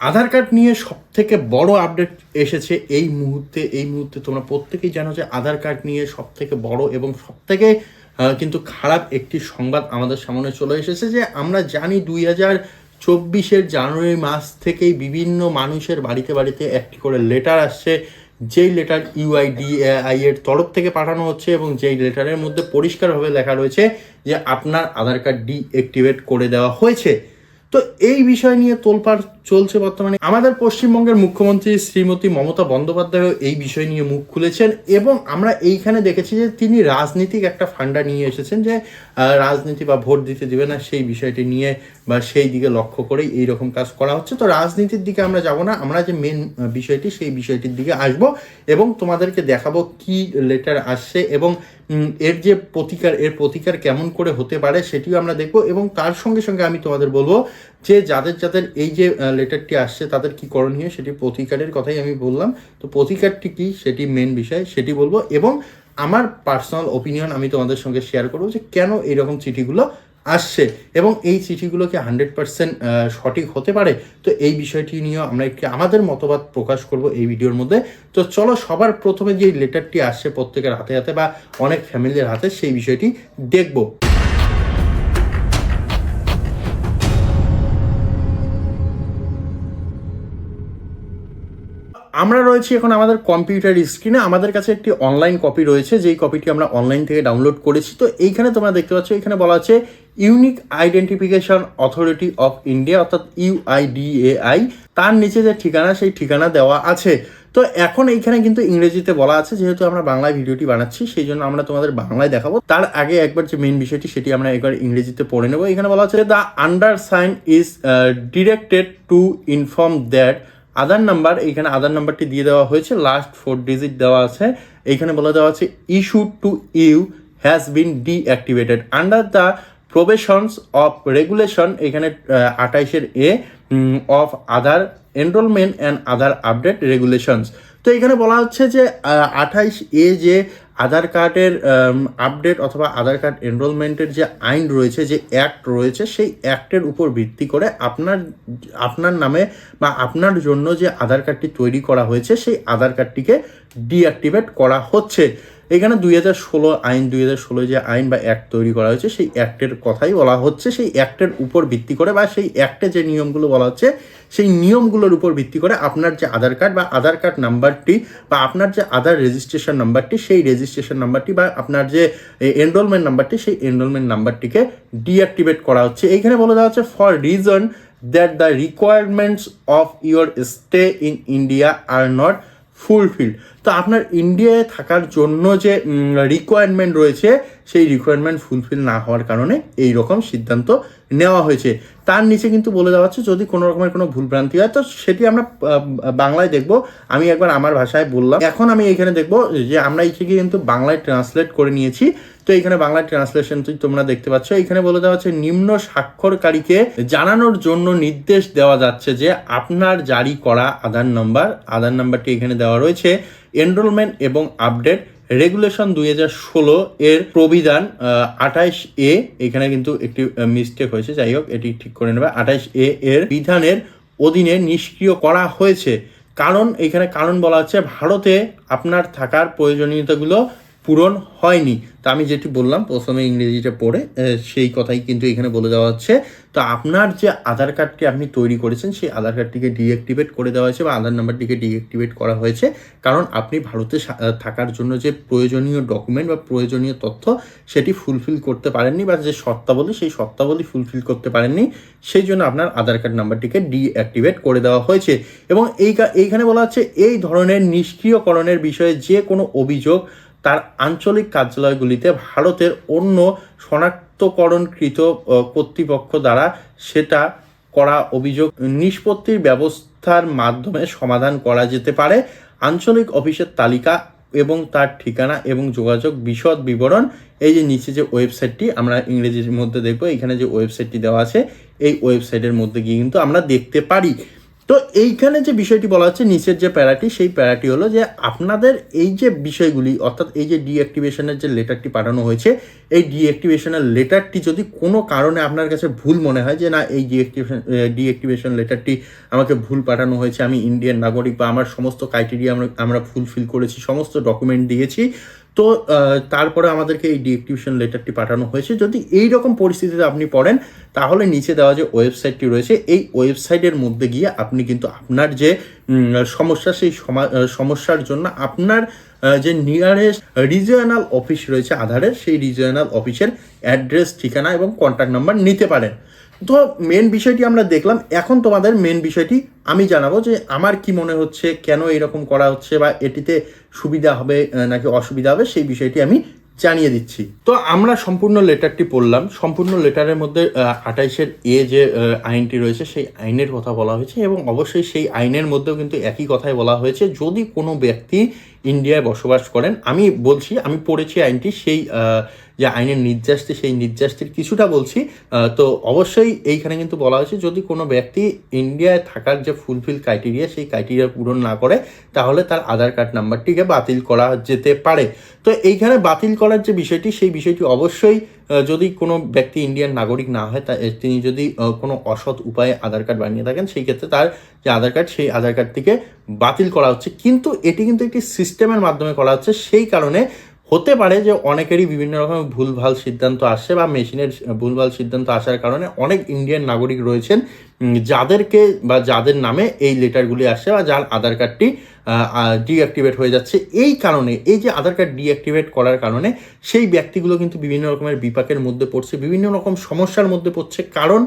আধার card নিয়ে সব থেকে বড় আপডেট এসেছে এই মুহূর্তে এই মুহূর্তে তোমরা প্রত্যেকেই জানো যে আধার কার্ড নিয়ে সব থেকে বড় এবং সব থেকে কিন্তু খারাপ একটি সংবাদ আমাদের সামনে চলে এসেছে যে আমরা জানি দুই হাজার চব্বিশের জানুয়ারি মাস থেকেই বিভিন্ন মানুষের বাড়িতে বাড়িতে একটি করে লেটার আসছে, যেই লেটার ইউআইডিআই এর তরফ থেকে পাঠানো হচ্ছে এবং যেই লেটারের মধ্যে পরিষ্কারভাবে লেখা রয়েছে যে আপনার আধার কার্ড ডিঅ্যাক্টিভেট করে দেওয়া হয়েছে। তো এই বিষয় নিয়ে তোলপাড় চলছে বর্তমানে। আমাদের পশ্চিমবঙ্গের মুখ্যমন্ত্রী শ্রীমতী মমতা বন্দ্যোপাধ্যায়ও এই বিষয় নিয়ে মুখ খুলেছেন এবং আমরা এইখানে দেখেছি যে তিনি রাজনীতিক একটা ফান্ডা নিয়ে এসেছেন যে রাজনীতি বা ভোট দিতে দিবে না সেই বিষয়টি নিয়ে বা সেই দিকে লক্ষ্য করেই এই রকম কাজ করা হচ্ছে। তো রাজনীতির দিকে আমরা যাব না, আমরা যে মেন বিষয়টি সেই বিষয়টির দিকে আসব এবং তোমাদেরকে দেখাবো কি লেটার আসছে এবং এর যে প্রতিকার, এর প্রতিকার কেমন করে হতে পারে সেটিও আমরা দেখব এবং তার সঙ্গে সঙ্গে আমি তোমাদের বলব যে যাদের যাদের এই যে লেটারটি আসছে, তাদের কি করণীয়? সেটি প্রতিকারের কথাই আমি বললাম। তো প্রতিকারটি কি? সেটি মেন বিষয়, সেটি বলব। এবং আমার পার্সোনাল ওপিনিয়ন আমি তোমাদের সঙ্গে শেয়ার করব যে কেন এইরকম চিঠিগুলো আসছে। এবং এই চিঠিগুলো কি হান্ড্রেড পার্সেন্ট সঠিক হতে পারে? তো এই বিষয়টি নিয়েও আমরা একটি আমাদের মতবাদ প্রকাশ করব এই ভিডিওর মধ্যে। তো চলো সবার প্রথমে যে লেটারটি আসছে প্রত্যেকের হাতে হাতে বা অনেক ফ্যামিলির হাতে, সেই বিষয়টি দেখব। আমরা রয়েছি এখন আমাদের কম্পিউটার স্ক্রিনে আমাদের কাছে একটি অনলাইন কপি রয়েছে, যেই কপিটি আমরা অনলাইন থেকে ডাউনলোড করেছি। তো এইখানে তোমরা দেখতে পাচ্ছ, এখানে বলা আছে unique identification authority of India অর্থাৎ ইউআইডিএআই তার নিচে যে ঠিকানা, সেই ঠিকানা দেওয়া আছে। তো এখন এইখানে কিন্তু ইংরেজিতে বলা আছে, যেহেতু আমরা বাংলায় ভিডিওটি বানাচ্ছি, সেই জন্য আমরা তোমাদের বাংলায় দেখাবো। তার আগে একবার যে মেন বিষয়টি, সেটি আমরা একবার ইংরেজিতে পড়ে নেব। এখানে বলা আছে the undersigned is directed to inform that Aadhaar number এইখানে আধার নাম্বারটি দিয়ে দেওয়া হয়েছে লাস্ট ফোর ডিজিট দেওয়া আছে এইখানে বলে দেওয়া আছে issue to you has been deactivated under the provisions of regulation এখানে আঠাইশের A of Aadhaar enrolment and Aadhaar update regulations তো এখানে বলা হচ্ছে যে আঠাইশ এ যে আধার কার্ডের আপডেট অথবা আধার কার্ড এনরোলমেন্টের যে আইন রয়েছে, যে অ্যাক্ট রয়েছে, সেই অ্যাক্টের উপর ভিত্তি করে আপনার আপনার নামে বা আপনার জন্য যে আধার কার্ডটি তৈরি করা হয়েছে, সেই আধার কার্ডটিকে ডিঅ্যাক্টিভেট করা হচ্ছে। এখানে দুই হাজার ষোলো আইন, দুই হাজার ষোলো যে আইন বা অ্যাক্ট তৈরি করা হয়েছে, সেই অ্যাক্টের কথাই বলা হচ্ছে। সেই অ্যাক্টের উপর ভিত্তি করে বা সেই অ্যাক্টে যে নিয়মগুলো বলা হচ্ছে সেই নিয়মগুলোর উপর ভিত্তি করে আপনার যে আধার কার্ড বা আধার কার্ড নাম্বারটি বা আপনার যে আধার রেজিস্ট্রেশন নাম্বারটি, সেই রেজিস্ট্রেশন নাম্বারটি বা আপনার যে এনরোলমেন্ট নাম্বারটি, সেই এনরোলমেন্ট নাম্বারটিকে ডিঅ্যাক্টিভেট করা হচ্ছে। এইখানে বলা দেওয়া হচ্ছে for reason that the requirements of your stay in India are not fulfil তো আপনার ইন্ডিয়ায় থাকার জন্য যে রিকোয়ারমেন্ট রয়েছে, সেই রিকোয়ারমেন্ট ফুলফিল না হওয়ার কারণে এই রকম সিদ্ধান্ত নেওয়া হয়েছে। তার নিচে কিন্তু বলে দেওয়া হচ্ছে, যদি কোনো রকমের কোনো ভুলভ্রান্তি হয়, তো সেটি আমরা বাংলায় দেখব। আমি একবার আমার ভাষায় বললাম। এখন আমি এখানে দেখব যে আমরা এই থেকে কিন্তু বাংলায় ট্রান্সলেট করে নিয়েছি। তো এখানে বাংলা ট্রান্সলেশন তোমরা দেখতে পাচ্ছ। এখানে বলে দেওয়া হচ্ছে, নিম্ন স্বাক্ষরকারীকে জানানোর জন্য নির্দেশ দেওয়া যাচ্ছে যে আপনার জারি করা আধার নাম্বার, আধার নাম্বারটি এখানে দেওয়া রয়েছে এনরোলমেন্ট এবং আপডেট রেগুলেশন দুই হাজার ষোলো এর প্রবিধান আঠাইশ এ এখানে কিন্তু একটি মিস্টেক হয়েছে। যাই হোক, এটি ঠিক করে নেবে। আঠাইশ এ এর বিধানের অধীনে নিষ্ক্রিয় করা হয়েছে। কারণ, এখানে কারণ বলা হচ্ছে ভারতে আপনার থাকার প্রয়োজনীয়তাগুলো পূরণ হয়নি। তা আমি যেটি বললাম, প্রথমে ইংরেজিটা পড়ে সেই কথাই কিন্তু এখানে বলে দেওয়া হচ্ছে। তো আপনার যে আধার কার্ডটি আপনি তৈরি করেছেন, সেই আধার কার্ডটিকে ডিঅ্যাক্টিভেট করে দেওয়া হয়েছে বা আধার নাম্বারটিকে ডিঅ্যাক্টিভেট করা হয়েছে। কারণ আপনি ভারতে থাকার জন্য যে প্রয়োজনীয় ডকুমেন্ট বা প্রয়োজনীয় তথ্য, সেটি ফুলফিল করতে পারেননি বা যে শর্তাবলী, সেই শর্তাবলী ফুলফিল করতে পারেননি। সেই জন্য আপনার আধার কার্ড নাম্বারটিকে ডিঅ্যাক্টিভেট করে দেওয়া হয়েছে। এবং এই এইখানে বলা হচ্ছে, এই ধরনের নিষ্ক্রিয়করণের বিষয়ে যে কোনো অভিযোগ তার আঞ্চলিক কার্যালয়গুলিতে ভারতের অন্য শনাক্তকরণকৃত কর্তৃপক্ষ দ্বারা সেটা করা অভিযোগ নিষ্পত্তির ব্যবস্থার মাধ্যমে সমাধান করা যেতে পারে। আঞ্চলিক অফিসের তালিকা এবং তার ঠিকানা এবং যোগাযোগ বিশদ বিবরণ। এই যে নিচে যে ওয়েবসাইটটি, আমরা ইংরেজির মধ্যে দেখব, এখানে যে ওয়েবসাইটটি দেওয়া আছে, এই ওয়েবসাইটের মধ্যে গিয়ে কিন্তু আমরা দেখতে পারি। তো এইখানে যে বিষয়টি বলা হচ্ছে, নিচের যে প্যারাটি, সেই প্যারাটি হলো যে আপনাদের এই যে বিষয়গুলি, অর্থাৎ এই যে ডিঅ্যাক্টিভেশনের যে লেটারটি পাঠানো হয়েছে, এই ডিঅ্যাক্টিভেশনের লেটারটি যদি কোনো কারণে আপনার কাছে ভুল মনে হয় যে, না, এই ডিঅ্যাক্টিভেশন ডিঅ্যাক্টিভেশন লেটারটি আমাকে ভুল পাঠানো হয়েছে, আমি ইন্ডিয়ান নাগরিক বা আমার সমস্ত ক্রাইটেরিয়া আমরা আমরা ফুলফিল করেছি, সমস্ত ডকুমেন্ট দিয়েছি তো তারপরে আমাদেরকে এই ডিএক্টিভেশন লেটারটি পাঠানো হয়েছে। যদি এই রকম পরিস্থিতিতে আপনি পড়েন, তাহলে নিচে দেওয়া যে ওয়েবসাইটটি রয়েছে, এই ওয়েবসাইটের মধ্যে গিয়ে আপনি কিন্তু আপনার যে সমস্যা, সেই সমা- সমস্যার জন্য আপনার যে নিয়ারেস্ট রিজিওনাল অফিস রয়েছে আধারের সেই রিজিওনাল অফিসের অ্যাড্রেস ঠিকানা এবং কন্ট্যাক্ট নাম্বার নিতে পারেন। তো মেন বিষয়টি আমরা দেখলাম। এখন তোমাদের মেন বিষয়টি আমি জানাব যে আমার কি মনে হচ্ছে, কেন এরকম করা হচ্ছে বা এটিতে সুবিধা হবে নাকি অসুবিধা হবে, সেই বিষয়টি আমি জানিয়ে দিচ্ছি। তো আমরা সম্পূর্ণ লেটারটি পড়লাম। সম্পূর্ণ লেটারের মধ্যে আঠাইশের এ যে আইনটি রয়েছে, সেই আইনের কথা বলা হয়েছে এবং অবশ্যই সেই আইনের মধ্যেও কিন্তু একই কথাই বলা হয়েছে। যদি কোনো ব্যক্তি ইন্ডিয়ায় বসবাস করেন। আমি বলছি, আমি পড়েছি আইনটি, সেই যে আইনের নির্যাসটি সেই নির্যাসটির কিছুটা বলছি। তো অবশ্যই এইখানে কিন্তু বলা হয়েছে, যদি কোনো ব্যক্তি ইন্ডিয়ায় থাকার যে ফুলফিল ক্রাইটেরিয়া সেই ক্রাইটেরিয়া পূরণ না করে, তাহলে তার আধার কার্ড নাম্বারটিকে বাতিল করা যেতে পারে। তো এইখানে বাতিল করার যে বিষয়টি, সেই বিষয়টি অবশ্যই যদি কোনো ব্যক্তি ইন্ডিয়ান নাগরিক না হয় তিনি যদি কোনো অসৎ উপায়ে আধার কার্ড বানিয়ে থাকেন, সেই ক্ষেত্রে তার যে আধার কার্ড, সেই আধার কার্ডটিকে বাতিল করা হচ্ছে। কিন্তু এটি কিন্তু একটি সিস্টেমের মাধ্যমে করা হচ্ছে। সেই কারণে হতে পারে যে অনেকেরই বিভিন্ন রকম ভুলভাল সিদ্ধান্ত আসে বা মেশিনের ভুলভাল সিদ্ধান্ত আসার কারণে অনেক ইন্ডিয়ান নাগরিক রয়েছেন যাদেরকে বা যাদের নামে এই লেটারগুলি আসছে বা যার আধার কার্ডটি ডিঅ্যাক্টিভেট হয়ে যাচ্ছে। এই কারণে, এই যে আধার কার্ড ডিঅ্যাক্টিভেট করার কারণে, সেই ব্যক্তিগুলো কিন্তু বিভিন্ন রকমের বিপাকের মধ্যে পড়ছে, বিভিন্ন রকম সমস্যার মধ্যে পড়ছে। কারণ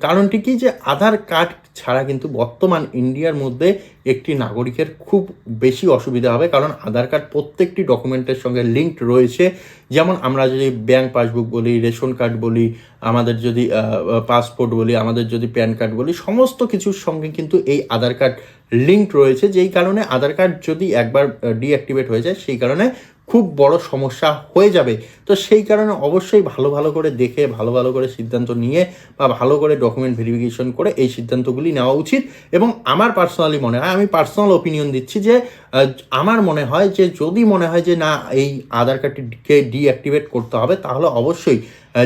কারণটি কি যে আধার কার্ড ছাড়া কিন্তু বর্তমান ইন্ডিয়ার মধ্যে একটি নাগরিকের খুব বেশি অসুবিধা হবে। কারণ আধার কার্ড প্রত্যেকটি ডকুমেন্টের সঙ্গে লিঙ্কড রয়েছে। যেমন আমরা যদি ব্যাংক পাসবুক বলি, রেশন কার্ড বলি, আমাদের যদি পাসপোর্ট বলি, আমাদের যদি প্যান কার্ড বলি, সমস্ত কিছুর সঙ্গে কিন্তু এই আধার কার্ড লিঙ্ক রয়েছে। যেই কারণে আধার কার্ড যদি একবার ডিঅ্যাক্টিভেট হয়ে যায়, সেই কারণে খুব বড় সমস্যা হয়ে যাবে। তো সেই কারণে অবশ্যই ভালো ভালো করে দেখে, ভালো ভালো করে সিদ্ধান্ত নিয়ে বা ভালো করে ডকুমেন্ট ভেরিফিকেশন করে এই সিদ্ধান্তগুলি নেওয়া উচিত। এবং আমার পার্সোনালি মনে হয়, আমি পার্সোনাল ওপিনিয়ন দিচ্ছি যে আমার মনে হয় যে, যদি মনে হয় যে, না, এই আধার কার্ডটিকে ডিঅ্যাক্টিভেট করতে হবে, তাহলে অবশ্যই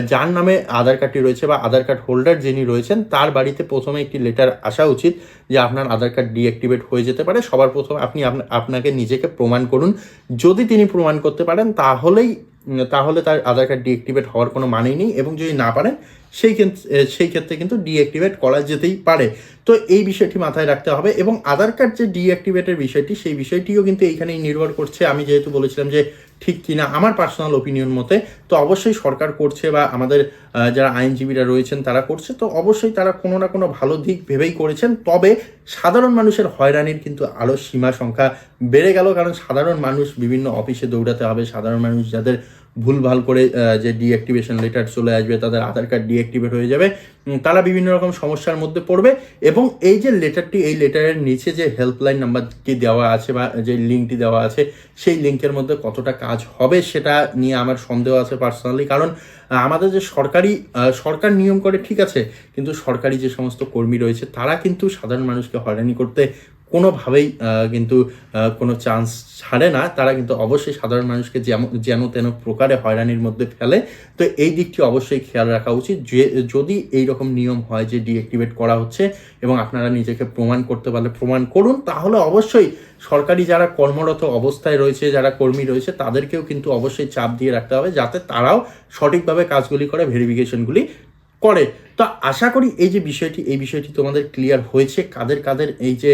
যার নামে আধার কার্ডটি রয়েছে বা আধার কার্ড হোল্ডার যিনি রয়েছেন, তার বাড়িতে প্রথমে একটি লেটার আসা উচিত যে আপনার আধার কার্ড ডিঅ্যাক্টিভেট হয়ে যেতে পারে। সবার প্রথমে আপনি আপনা- আপনাকে নিজেকে প্রমাণ করুন। যদি তিনি প্রমাণ করতে পারেন, তাহলেই, তাহলে তার আধার কার্ড ডিঅ্যাক্টিভেট হওয়ার কোনো মানেই নেই এবং যদি না পারেন, সেই ক্ষেত্রে সেই ক্ষেত্রে কিন্তু ডিঅ্যাক্টিভেট করা যেতেই পারে। তো এই বিষয়টি মাথায় রাখতে হবে এবং আধার কার্ড যে ডিঅ্যাক্টিভেটের বিষয়টি, সেই বিষয়টিও কিন্তু এইখানেই নির্ভর করছে। আমি যেহেতু বলেছিলাম যে ঠিক কিনা আমার পার্সোনাল ওপিনিয়ন মতে, তো অবশ্যই সরকার করছে বা আমাদের যারা আইনজীবীরা রয়েছেন তারা করছে, তো অবশ্যই তারা কোনো না কোনো ভালো দিক ভেবেই করেছেন। তবে সাধারণ মানুষের হয়রানির কিন্তু আরও সীমা সংখ্যা বেড়ে গেল, কারণ সাধারণ মানুষ বিভিন্ন অফিসে দৌড়াতে হবে, সাধারণ মানুষ যাদের ভুলভাল করে যে ডিঅ্যাক্টিভেশন লেটার চলে আসবে, তাদের আধার কার্ড ডিঅ্যাক্টিভেট হয়ে যাবে। তারা বিভিন্ন রকম সমস্যার মধ্যে পড়বে এবং এই যে লেটারটি এই লেটারের নিচে যে হেল্পলাইন নাম্বারটি দেওয়া আছে বা যে লিঙ্কটি দেওয়া আছে, সেই লিঙ্কের মধ্যে কতটা কাজ হবে সেটা নিয়ে আমার সন্দেহ আছে পার্সোনালি কারণ আমাদের যে সরকারি সরকার নিয়ম করে ঠিক আছে, কিন্তু সরকারি যে সমস্ত কর্মী রয়েছে, তারা কিন্তু সাধারণ মানুষকে হয়রানি করতে কোনোভাবেই কিন্তু কোনো চান্স ছাড়ে না। তারা কিন্তু অবশ্যই সাধারণ মানুষকে যেন তেন প্রকারে হয়রানির মধ্যে ফেলে। তো এই দিকটি অবশ্যই খেয়াল রাখা উচিত। যে, যদি এই রকম নিয়ম হয় যে ডিঅ্যাক্টিভেট করা হচ্ছে এবং আপনারা নিজেকে প্রমাণ করতে পারলে প্রমাণ করুন, তাহলে অবশ্যই সরকারি যারা কর্মরত অবস্থায় রয়েছে, যারা কর্মী রয়েছে, তাদেরকেও কিন্তু অবশ্যই চাপ দিয়ে রাখতে হবে যাতে তারাও সঠিকভাবে কাজগুলি করে ভেরিফিকেশনগুলি করে। তো আশা করি এই যে বিষয়টি, এই বিষয়টি তোমাদের ক্লিয়ার হয়েছে, কাদের কাদের এই যে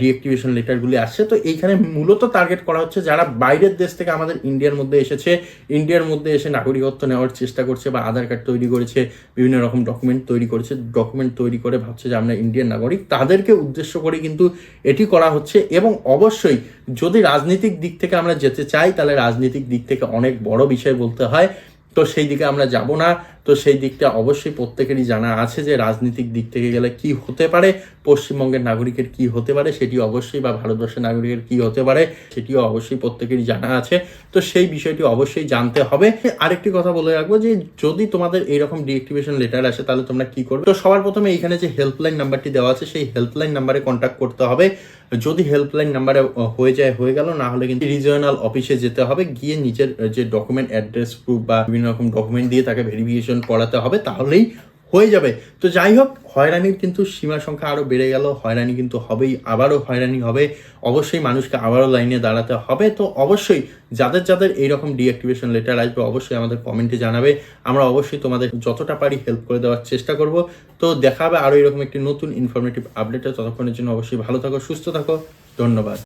ডিঅ্যাক্টিভেশন লেটারগুলি আসছে। তো এইখানে মূলত টার্গেট করা হচ্ছে যারা বাইরের দেশ থেকে আমাদের ইন্ডিয়ার মধ্যে এসেছে ইন্ডিয়ার মধ্যে এসে নাগরিকত্ব নেওয়ার চেষ্টা করছে বা আধার কার্ড তৈরি করেছে, বিভিন্ন রকম ডকুমেন্ট তৈরি করেছে ডকুমেন্ট তৈরি করে ভাবছে যে আমরা ইন্ডিয়ান নাগরিক। তাদেরকে উদ্দেশ্য করে কিন্তু এটি করা হচ্ছে এবং অবশ্যই যদি রাজনৈতিক দিক থেকে আমরা যেতে চাই, তাহলে রাজনৈতিক দিক থেকে অনেক বড় বিষয় বলতে হয়। তো সেই দিকে আমরা যাব না। তো সেই দিকটা অবশ্যই প্রত্যেকেরই জানা আছে যে রাজনৈতিক দিক থেকে গেলে কি হতে পারে, পশ্চিমবঙ্গের নাগরিকের কি হতে পারে সেটি অবশ্যই বা ভারতবর্ষের নাগরিকের কি হতে পারে, সেটিও অবশ্যই প্রত্যেকেরই জানা আছে। তো সেই বিষয়টি অবশ্যই জানতে হবে। আরেকটি কথা বলে রাখব যে যদি তোমাদের এইরকম ডিএক্টিভেশন লেটার আসে, তাহলে তোমরা কি করবে? তো সবার প্রথমে এখানে যে হেল্পলাইন নাম্বারটি দেওয়া আছে, সেই হেল্পলাইন নাম্বারে কন্ট্যাক্ট করতে হবে। যদি হেল্পলাইন নাম্বারে হয়ে যায়, হয়ে গেল, না হলে কিন্তু রিজিওনাল অফিসে যেতে হবে। গিয়ে নিজের যে ডকুমেন্ট অ্যাড্রেস প্রুফ বা বিভিন্ন রকম ডকুমেন্ট দিয়ে তাকে ভেরিফিকেশন করাতে হবে, তাহলেই হয়ে যাবে। তো যাই হোক, হয়রানির কিন্তু সীমা সংখ্যা আরও বেড়ে গেল, হয়রানি কিন্তু হবেই, আবারও হয়রানি হবে। অবশ্যই মানুষকে আবারও লাইনে দাঁড়াতে হবে। তো অবশ্যই যাদের যাদের এইরকম ডিঅ্যাক্টিভেশন লেটার আসবে, অবশ্যই আমাদের কমেন্টে জানাবে। আমরা অবশ্যই তোমাদের যতটা পারি হেল্প করে দেওয়ার চেষ্টা করব। তো দেখা হবে আরও এরকম একটি নতুন ইনফরমেটিভ আপডেটে ততক্ষণের জন্য অবশ্যই ভালো থাকো, সুস্থ থাকো। ধন্যবাদ।